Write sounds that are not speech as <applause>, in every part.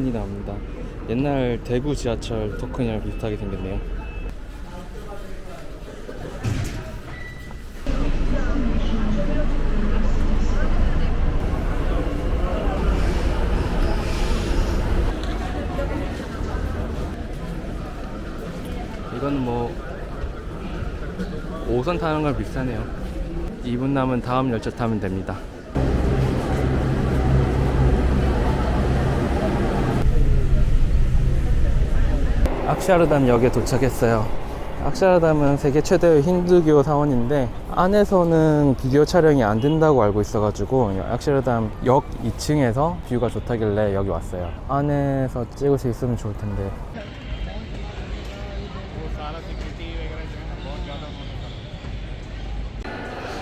토큰이 나옵니다. 옛날 대구 지하철 토큰이랑 비슷하게 생겼네요. 이건 뭐 5선 타는 걸 비슷하네요. 2분 남은 다음 열차 타면 됩니다. 악샤르담 역에 도착했어요. 악샤르담은 세계 최대의 힌두교 사원인데 안에서는 비디오 촬영이 안 된다고 알고 있어가지고 악샤르담 역 2층에서 뷰가 좋다길래 여기 왔어요. 안에서 찍을 수 있으면 좋을 텐데.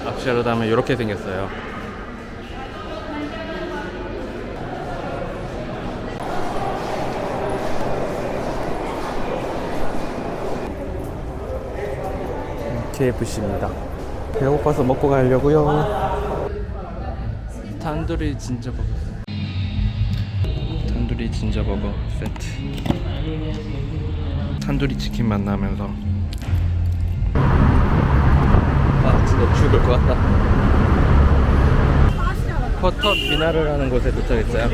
악샤르담은 이렇게 생겼어요. KFC입니다. 배고파서 먹고 가려고요. 탄두리 진저버거. 탄두리 진저버거 세트. 탄두리 치킨 만나면서 아 진짜 죽을 것 같다. 커터 미나르라는 곳에 도착했어요.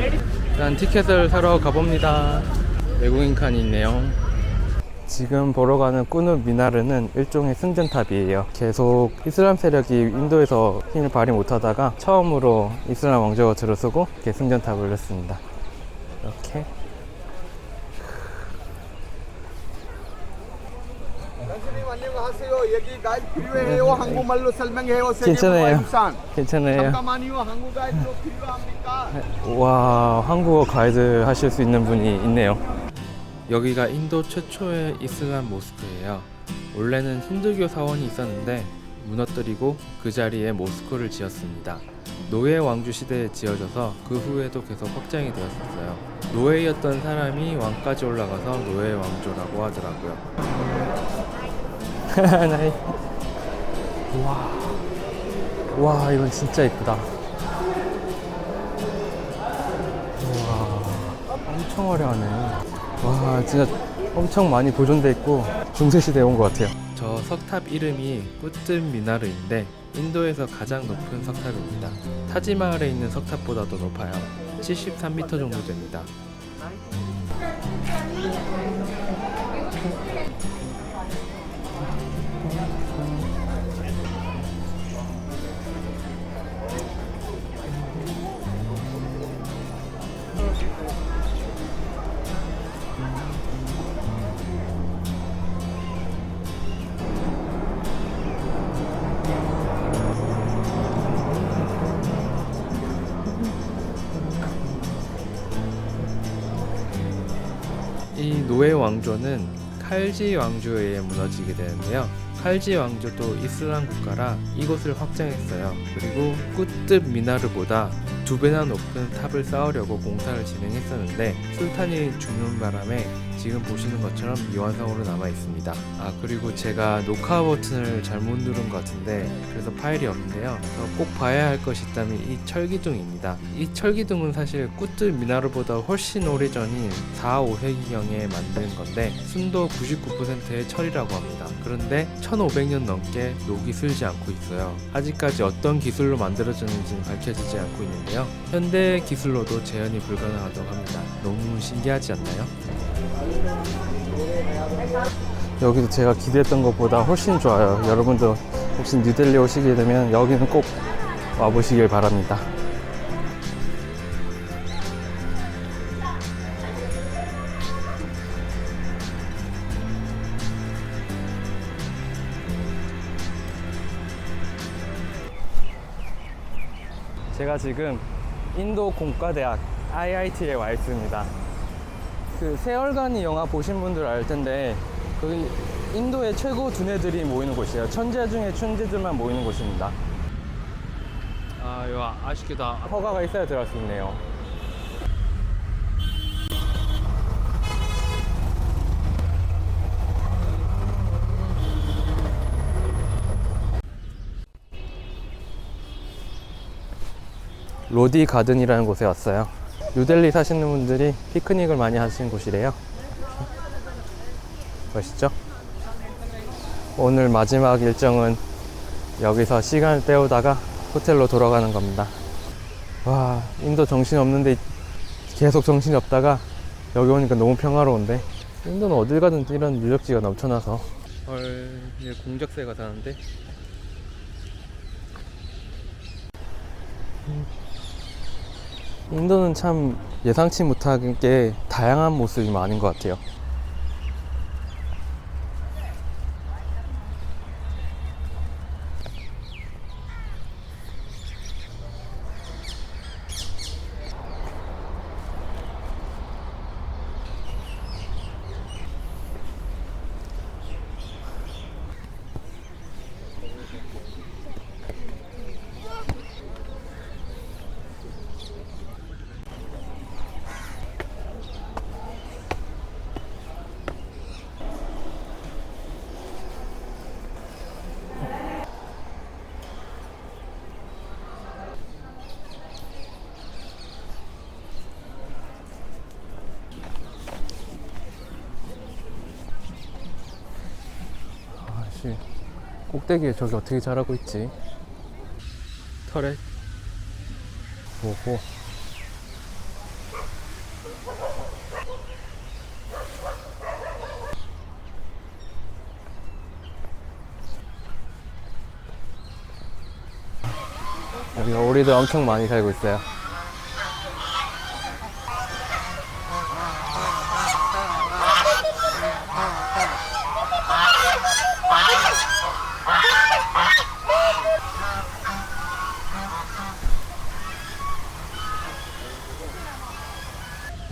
일단 티켓을 사러 가봅니다. 외국인 칸이 있네요. 지금 보러 가는 꾸누 미나르는 일종의 승전탑이에요. 계속 이슬람 세력이 인도에서 힘을 발휘 못하다가 처음으로 이슬람 왕조가 들어서고 이렇게 승전탑을 했습니다. 이렇게 설명해요. 괜찮아요. 괜찮아요. 와 한국어 가이드 하실 수 있는 분이 있네요. 여기가 인도 최초의 이슬람 모스크예요. 원래는 힌두교 사원이 있었는데 무너뜨리고 그 자리에 모스크를 지었습니다. 노예 왕조 시대에 지어져서 그 후에도 계속 확장이 되었었어요. 노예였던 사람이 왕까지 올라가서 노예 왕조라고 하더라고요. <laughs> 와, 와 이건 진짜 이쁘다. 와, 엄청 화려하네. 와, 진짜 엄청 많이 보존돼 있고 중세 시대에 온 것 같아요. 저 석탑 이름이 꾸뜸 미나르인데 인도에서 가장 높은 석탑입니다. 타지마할에 있는 석탑보다도 높아요. 73m 정도 됩니다. 이 노예 왕조는 칼지 왕조에 의해 무너지게 되는데요. 칼지 왕조도 이슬람 국가라 이곳을 확장했어요. 그리고 꾸뜻 미나르보다 두 배나 높은 탑을 쌓으려고 공사를 진행했었는데 술탄이 죽는 바람에 지금 보시는 것처럼 미완성으로 남아 있습니다. 아 그리고 제가 녹화 버튼을 잘못 누른 것 같은데 그래서 파일이 없는데요. 꼭 봐야 할 것이 있다면 이 철기둥입니다. 이 철기둥은 사실 꾸뜻 미나르보다 훨씬 오래전인 4, 5세기경에 만든 건데 순도 99%의 철이라고 합니다. 그런데 1500년 넘게 녹이 슬지 않고 있어요. 아직까지 어떤 기술로 만들어졌는지는 밝혀지지 않고 있는데요. 현대 기술로도 재현이 불가능하다고 합니다. 너무 신기하지 않나요? 여기도 제가 기대했던 것보다 훨씬 좋아요. 여러분도 혹시 뉴델리 오시게 되면 여기는 꼭 와보시길 바랍니다. 제가 지금 인도 공과대학 IIT에 와 있습니다. 그 세월간이 영화 보신 분들 알 텐데 거기 인도의 최고 두뇌들이 모이는 곳이에요. 천재 중에 천재들만 모이는 곳입니다. 아, 이거 아쉽게도 허가가 있어야 들어갈 수 있네요. 로디 가든이라는 곳에 왔어요. 뉴델리 사시는 분들이 피크닉을 많이 하시는 곳이래요. 멋있죠? 오늘 마지막 일정은 여기서 시간을 때우다가 호텔로 돌아가는 겁니다. 와, 인도 정신 없는데 계속 정신이 없다가 여기 오니까 너무 평화로운데 인도는 어딜 가든 이런 유적지가 넘쳐나서 헐, 얘 공작새가 사는데 인도는 참 예상치 못하게 다양한 모습이 많은 것 같아요. 아씨, 꼭대기에 저기 어떻게 자라고 있지? 털에 오호. 여기 오리들 엄청 많이 살고 있어요.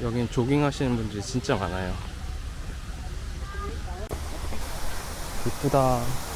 여긴 조깅 하시는 분들이 진짜 많아요. 이쁘다.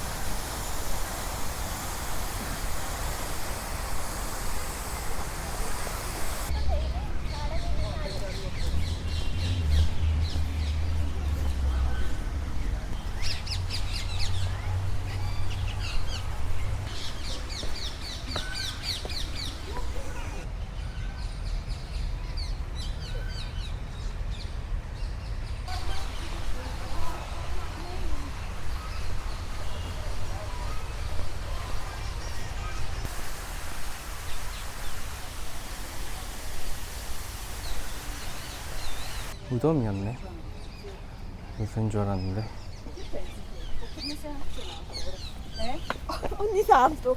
무덤이었네. 무슨 줄 알았는데. 네? <laughs> 언니 사람도.